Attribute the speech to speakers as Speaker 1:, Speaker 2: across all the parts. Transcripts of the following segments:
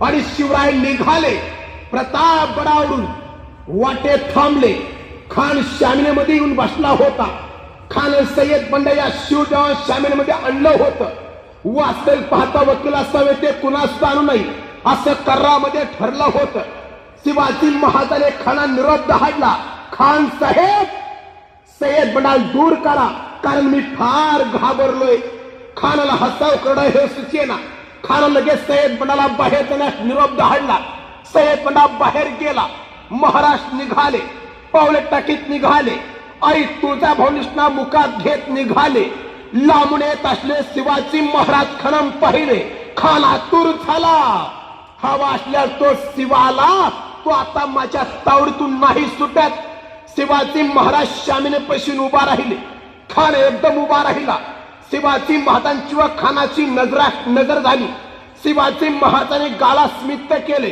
Speaker 1: आणि शिवराय निघाले प्रताप गडावरून वाटेत थांबले. खान शामिनेमध्ये येऊन बसला होता. खान सय्यद बंड या शिवजवान शामिनेमध्ये आणलं होतं. वास्तविक पाहता वकील असावे ते कुणास आणू नये असं कर्रामध्ये ठरलं होतं. शिवाजी महाजाने खाना निरोप दहाडला खान साहेब सय्यद बंडाल दूर करा कारण मी फार घाबरलोय. खानाला हसाव करणं हे सुचेना. खाना लगेच सय्यद बाहेर जाण्यास निरोप धाडला सय्यद बाहेर गेला. महाराज निघाले. पावले टाकीत निघाले. आई तुळजा भवनिष्णा मुखात घेत निघाले. लांबून येत असले शिवाजी महाराज खनम पाहिले. खान आतुर झाला. हवा असल्या तो शिवाला तो आता माझ्या तावडीतून नाही सुटत. शिवाजी महाराज शामीने पैशी उभा राहिले. खान एकदम उभा राहिला. शिवाजी महाराजांची व खानाची नजरा नजर झाली. शिवाजी महाराजांनी गाला स्मित केले.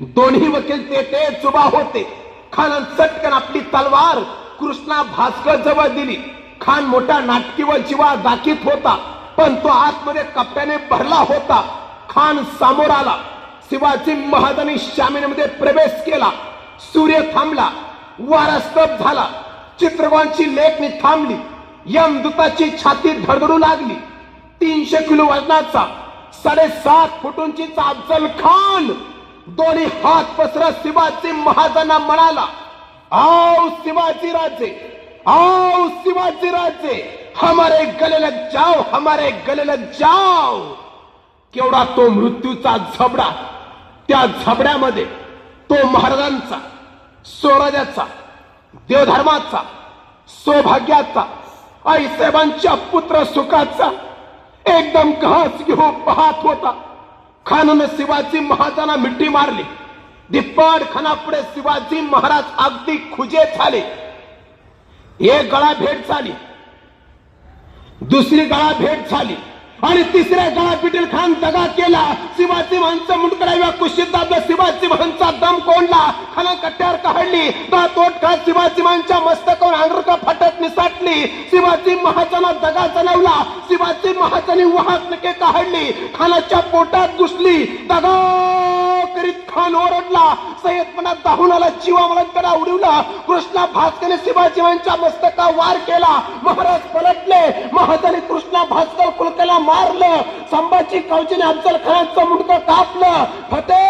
Speaker 1: दोन्ही वकील तेथे जुबा होते. खान चटकन आपली तलवार कृष्णा भास्कर जवळ दिली. खान मोठा नाटकी व जीवा दाखीत होता पण तो आतमध्ये कप्प्याने भरला होता. खान समोर आला. शिवाजी महाराजांनी शामिनीमध्ये प्रवेश केला. सूर्य थांबला. वारा झाला. चित्रगोंची लेखणी थांबली. यमदूताची छाती धडधडू लागली. तीनशे किलो वजनाचा साडेसात फुटूंचीचा अफजल खान. दोन्ही हात पसरत शिवाजी महाराजांना म्हणाला आओ शिवाजी राजे आओ शिवाजी राजे हमारे गले लग जाओ हमारे गले लग जाओ. केवढा तो मृत्यूचा झबडा त्या झबड्यामध्ये तो महाराजांचा स्वराज्याचा देवधर्माचा सौभाग्याचा आईसाहेबांच्या पुत्र सुखाचा एकदम घास घेऊन पाहत होता. खाननं शिवाजी महाराजांना मिठी मारली. दिप्पाड खानापुढे शिवाजी महाराज अगदी खुजे झाले. एक गळा भेट झाली. दुसरी गळा भेट झाली. आणि तिसऱ्या गळा पिटील खान दगा केला. शिवाजी महानचा मुंडकडाव्या कुशीत दाबला. शिवाजी महानचा दम कोंडला. खाना कट्ट्यावर काढली. तोट खात शिवाजी महानच्या मस्तकावर आंग्रका फाटत निसाटली. शिवाजी महाजना दगा चलवला शिवाजी महाजनी वाहक नके काढली. खानाच्या पोटात घुसली. दगा करीत खान ओरडला. सय्यद सय्यदपणा दाहून आला. जीवा मलंकडा उडवला. कृष्णा भास्करने शिवाजी महानच्या मस्तका वार केला. महाराज पलटले. महाजनी कृष्णा भास्कर कुलकला मारलं. संभाजी कवचीने अफजल खानाचं मुंडकं कापलं. फते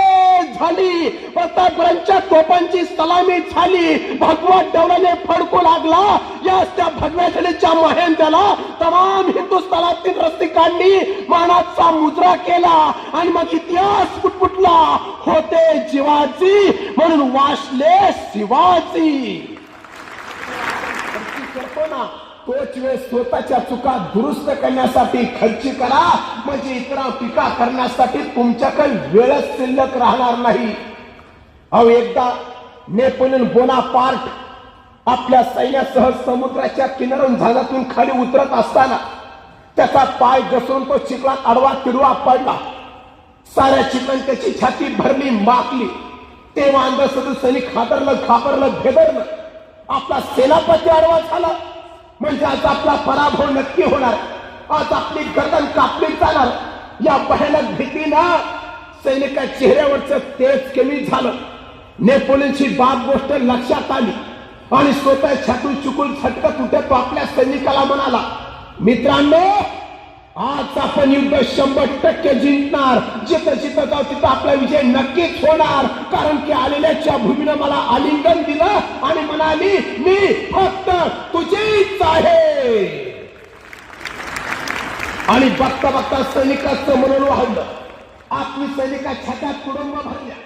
Speaker 1: झाली. प्रतापगडांच्या तोफांची सलामी झाली. भगवा डवलाने फडकू लागला. या त्या भगव्या झालीच्या महेंद्याला तमाम हिंदुस्थानातील रस्ती काढली मानाचा मुजरा केला आणि मग इतिहास फुटफुटला होते जीवाची म्हणून वाचले शिवाजी. कल्पना तोच वेळ स्वतःच्या चुका दुरुस्त करण्यासाठी खर्च करा. म्हणजे इतर टीका करण्यासाठी तुमच्याकडे वेळच शिल्लक राहणार नाही. अहो एकदा नेपोलियन बोनापार्ट आपल्या सैन्यासह समुद्राच्या किनारून झाडातून खाली उतरत असताना त्याचा पाय घसरून तो चिखलात आडवा तिडवा पडला. साऱ्या चिकन त्याची छाती भरली माकली. तेव्हा अंध सदस्यांनी खादरलं घाबरलं भेदरलं. आपला सेनापती आडवा झाला. म्हणजे आज आपला पराभव नक्की होणार. आज आपली गर्दन कापली जाणार. या भयानक भीतीनं सैनिका चेहऱ्यावरच तेज कमी झालं. नेपोलियनची बाब गोष्ट लक्षात आली. आणि स्वतः छातून चुकून झटकत उठत तो आपल्या सैनिकाला म्हणाला मित्रांनो आज आपण युद्ध शंभर टक्के जिंकणार. जिथं जिथं जाऊ तिथं आपला विजय नक्कीच होणार. कारण की आलेल्याच्या भूमीनं मला आलिंगन दिलं आणि म्हणाली मी फक्त तुझीच आहे. आणि बघता बघता सैनिकाचं म्हणून वाहलं आपली सैनिका छात्यात कुटुंब भरल्या.